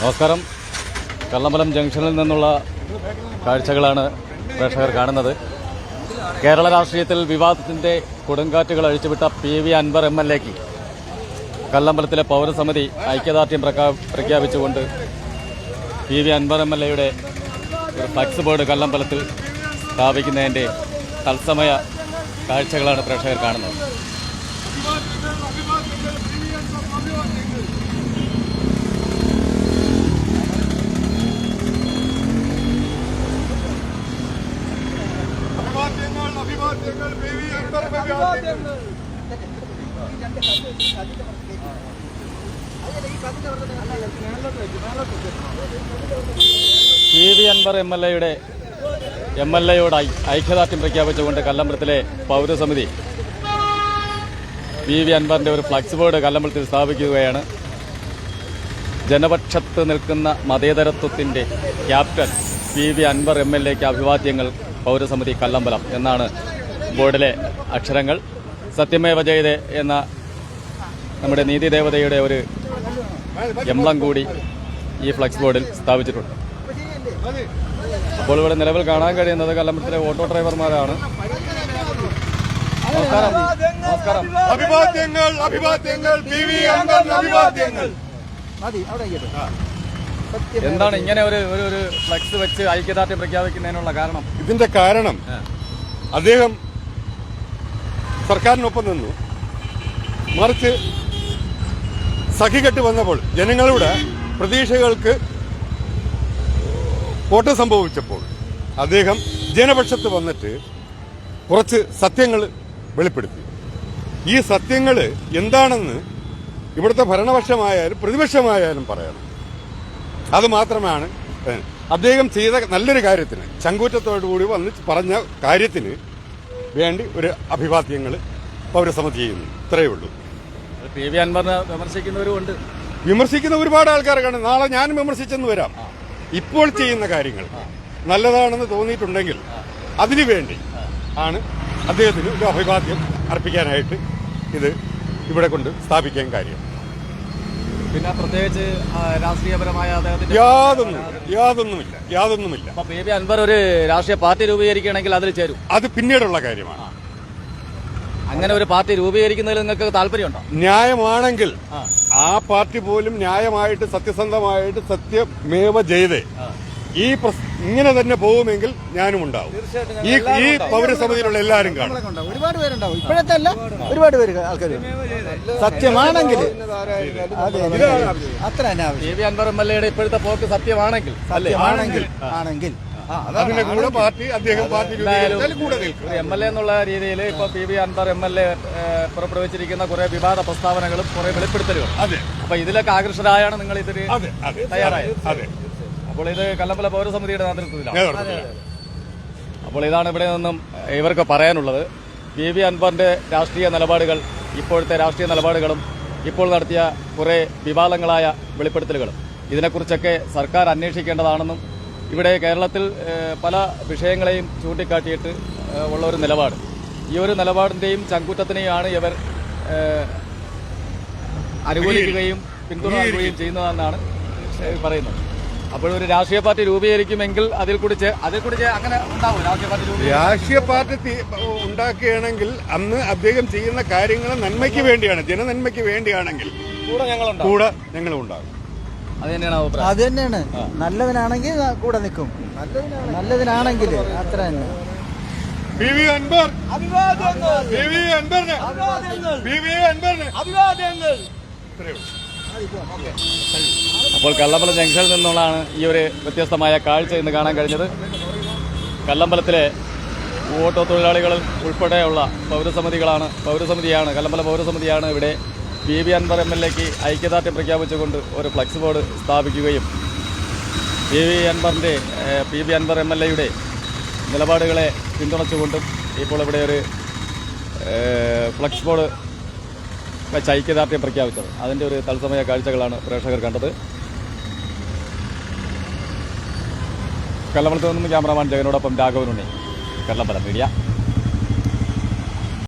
നമസ്കാരം. കള്ളമ്പലം ജംഗ്ഷനിൽ നിന്നുള്ള കാഴ്ചകളാണ് പ്രേക്ഷകർ കാണുന്നത്. കേരള രാഷ്ട്രീയത്തിൽ വിവാദത്തിന്റെ കൊടുങ്കാറ്റുകൾ അഴിച്ചുവിട്ട P V Anvar M L എക്ക് കല്ലമ്പലത്തിലെ പൗരസമിതി ഐക്യദാർഢ്യം പ്രഖ്യാപിച്ചുകൊണ്ട് P V Anvar M L എയുടെ ഒരു ഫ്ലക്സ് ബോർഡ് കല്ലമ്പലത്തിൽ സ്ഥാപിക്കുന്നതിന്റെ തത്സമയ കാഴ്ചകളാണ് പ്രേക്ഷകർ കാണുന്നത്. അഭിവാദ്യങ്ങൾ അഭിവാദ്യങ്ങൾ പി അൻവർ എം എൽ എയുടെ എം എൽ എയോട് ഐക്യദാർഢ്യം പ്രഖ്യാപിച്ചുകൊണ്ട് കല്ലമ്പലത്തിലെ പൗരസമിതി പി വി അൻവറിന്റെ ഒരു ഫ്ലക്സ് ബോർഡ് കല്ലമ്പലത്തിൽ സ്ഥാപിക്കുകയാണ്. ജനപക്ഷത്ത് നിൽക്കുന്ന മതേതരത്വത്തിന്റെ captain P V Anvar M L എക്ക് അഭിവാദ്യങ്ങൾ പൗരസമിതി കല്ലമ്പലം എന്നാണ് ബോർഡിലെ അക്ഷരങ്ങൾ. സത്യമേവ ജയതേ എന്ന നമ്മുടെ നീതി ദേവതയുടെ ഒരു എംബ്ലം കൂടി ഈ ഫ്ലക്സ് ബോർഡിൽ സ്ഥാപിച്ചിട്ടുണ്ട്. അപ്പോൾ ഇവിടെ നിലവിൽ കാണാൻ കഴിയുന്നത് കല്ലമ്പലത്തിലെ ഓട്ടോ ഡ്രൈവർമാരാണ്. നമസ്കാരം. നമസ്കാരം. അഭിവാദ്യങ്ങൾ അഭിവാദ്യങ്ങൾ എന്താണ് ഇങ്ങനെ ഒരു ഒരു ഒരു ഫ്ലക്സ് വെച്ച് ഐക്യദാർഢ്യം പ്രഖ്യാപിക്കുന്നതിനുള്ള കാരണം? ഇതിന്റെ കാരണം അദ്ദേഹം സർക്കാരിനൊപ്പം നിന്നു. മറിച്ച് സഖികെട്ട് വന്നപ്പോൾ ജനങ്ങളുടെ പ്രതീക്ഷകൾക്ക് കോട്ടം സംഭവിച്ചപ്പോൾ അദ്ദേഹം ജനപക്ഷത്ത് വന്നിട്ട് കുറച്ച് സത്യങ്ങൾ വെളിപ്പെടുത്തി. ഈ സത്യങ്ങൾ എന്താണെന്ന് ഇവിടുത്തെ ഭരണപക്ഷമായാലും പ്രതിപക്ഷമായാലും പറയണം. അത് മാത്രമാണ് അദ്ദേഹം ചെയ്ത നല്ലൊരു കാര്യത്തിന് ചങ്കൂറ്റത്തോടുകൂടി വന്ന് പറഞ്ഞ കാര്യത്തിന് വേണ്ടി ഒരു അഭിവാദ്യങ്ങൾ പൗരസമിതി ചെയ്യുന്നു. ഇത്രയേ ഉള്ളൂ. പി വി അൻവറിനെ വിമർശിക്കുന്നവരും ഉണ്ട് വിമർശിക്കുന്ന ഒരുപാട് ആൾക്കാർ കാണും നാളെ ഞാനും വിമർശിച്ചെന്ന് വരാം. ഇപ്പോൾ ചെയ്യുന്ന കാര്യങ്ങൾ. നല്ലതാണെന്ന് തോന്നിയിട്ടുണ്ടെങ്കിൽ അതിനു വേണ്ടി ആണ് അദ്ദേഹത്തിന് ഒരു അഭിവാദ്യം അർപ്പിക്കാനായിട്ട് ഇത് ഇവിടെ കൊണ്ട് സ്ഥാപിക്കാൻ കാര്യം. പിന്നെ പ്രത്യേകിച്ച് രാഷ്ട്രീയപരമായ യാതൊന്നും യാതൊന്നുമില്ല. യാതൊന്നുമില്ല. പി അൻവർ ഒരു രാഷ്ട്രീയ പാർട്ടി രൂപീകരിക്കുകയാണെങ്കിൽ അതിൽ ചേരും. അത് പിന്നീടുള്ള കാര്യമാണ്. അങ്ങനെ ഒരു പാർട്ടി രൂപീകരിക്കുന്നതിൽ നിങ്ങൾക്ക് താല്പര്യമുണ്ടോ? ന്യായമാണെങ്കിൽ ആ. ആ പാർട്ടി പോലും ന്യായമായിട്ട് സത്യസന്ധമായിട്ട് സത്യമേവ ജയതേ ഈ ഇങ്ങനെ തന്നെ പോകുമെങ്കിൽ ഞാനും ഉണ്ടാവും. ഈ ഈ പൗരസമിതിയിലുള്ള എല്ലാവരും കാണും. ഒരുപാട് പേരുണ്ടാവും. ഇപ്പോഴത്തെ അല്ല ഒരുപാട് പേര് ആൾക്കാർ സത്യമാണെങ്കിൽ അതെ അത്ര തന്നെ ആവശ്യം പി അൻവർ എം എൽ എയുടെ ഇപ്പോഴത്തെ പോക്ക് സത്യമാണെങ്കിൽ ആണെങ്കിൽ. ആണെങ്കിൽ. അതിന്റെ കൂടെ പാർട്ടി അദ്ദേഹം പാർട്ടി കൂടെ നിൽക്കും. എം എൽ എ എന്നുള്ള രീതിയിൽ ഇപ്പൊ P V Anvar M L A പുറപ്പെടുവിച്ചിരിക്കുന്ന കുറെ വിവാദ പ്രസ്താവനകളും കുറെ വെളിപ്പെടുത്തലുകളും. അതെ. അപ്പൊ ഇതിലൊക്കെ ആകർഷകരായാണ് നിങ്ങൾ ഇതിന് തയ്യാറായത്. അതെ അപ്പോൾ ഇത് കല്ലമ്പല പൗരസമിതിയുടെ നേതൃത്വത്തിലാണ്. നേതൃത്വത്തിലാണ്. അപ്പോൾ ഇതാണ് ഇവിടെ നിന്നും ഇവർക്ക് പറയാനുള്ളത്. പി വി അൻവറിന്റെ രാഷ്ട്രീയ നിലപാടുകൾ ഇപ്പോഴത്തെ രാഷ്ട്രീയ നിലപാടുകളും ഇപ്പോൾ നടത്തിയ കുറെ വിവാദങ്ങളായ വെളിപ്പെടുത്തലുകളും. ഇതിനെക്കുറിച്ചൊക്കെ സർക്കാർ അന്വേഷിക്കേണ്ടതാണെന്നും ഇവിടെ കേരളത്തിൽ പല വിഷയങ്ങളെയും ചൂണ്ടിക്കാട്ടിയിട്ട് ഉള്ള ഒരു നിലപാട്. ഈ ഒരു നിലപാടിന്റെയും ചങ്കൂറ്റത്തിനെയാണ് ഇവർ അനുകൂലിക്കുകയും പിന്തുണ നൽകുകയും ചെയ്യുന്നതെന്നാണ് പറയുന്നത്. അപ്പോൾ ഒരു രാഷ്ട്രീയ പാർട്ടി രൂപീകരിക്കുമെങ്കിൽ അതിൽ കുടിച്ച് അതിൽ കുടിച്ച് അങ്ങനെ ഉണ്ടാവും. രാഷ്ട്രീയ പാർട്ടി രാഷ്ട്രീയ പാർട്ടി ഉണ്ടാക്കുകയാണെങ്കിൽ അന്ന് അദ്ദേഹം ചെയ്യുന്ന കാര്യങ്ങൾ നന്മയ്ക്ക് വേണ്ടിയാണ് ജനനന്മയ്ക്ക് വേണ്ടിയാണെങ്കിൽ കൂടെ ഞങ്ങളുണ്ടാവും. കൂടെ ഞങ്ങളും ഉണ്ടാകും അത് തന്നെയാണ് അഭിപ്രായം. അത് തന്നെയാണ്. നല്ലതിനാണെങ്കിൽ കൂടെ നിൽക്കും. നല്ലതിനാണെങ്കിൽ അത്ര തന്നെ. V V V. അപ്പോൾ കള്ളമ്പലം ജംഗ്ഷനിൽ നിന്നുള്ളതാണ് ഈ ഒരു വ്യത്യസ്തമായ കാഴ്ച ഇന്ന് കാണാൻ കഴിഞ്ഞത്. കല്ലമ്പലത്തിലെ ഓട്ടോ തൊഴിലാളികൾ ഉൾപ്പെടെയുള്ള പൗരസമിതികളാണ് പൗരസമിതിയാണ് കല്ലമ്പല പൗരസമിതിയാണ് ഇവിടെ P V Anvar M L എക്ക് ഐക്യദാർഢ്യം പ്രഖ്യാപിച്ചുകൊണ്ട് ഒരു ഫ്ലക്സ് ബോർഡ് സ്ഥാപിക്കുകയും പി വി അൻവറിന്റെ P V Anvar M L എയുടെ നിലപാടുകളെ പിന്തുണച്ചുകൊണ്ടും ഇപ്പോൾ ഇവിടെ ഒരു ഫ്ലക്സ് ബോർഡ് വെച്ച് ഐക്യദാർഢ്യം പ്രഖ്യാപിച്ചത്. അതിന്റെ ഒരു തത്സമയ കാഴ്ചകളാണ് പ്രേക്ഷകർ കണ്ടത്. കല്ലമ്പലത്ത് നിന്നും ക്യാമറമാൻ ജഗനോടൊപ്പം രാഘവനുണ്ണി കല്ലമ്പലം മീഡിയ.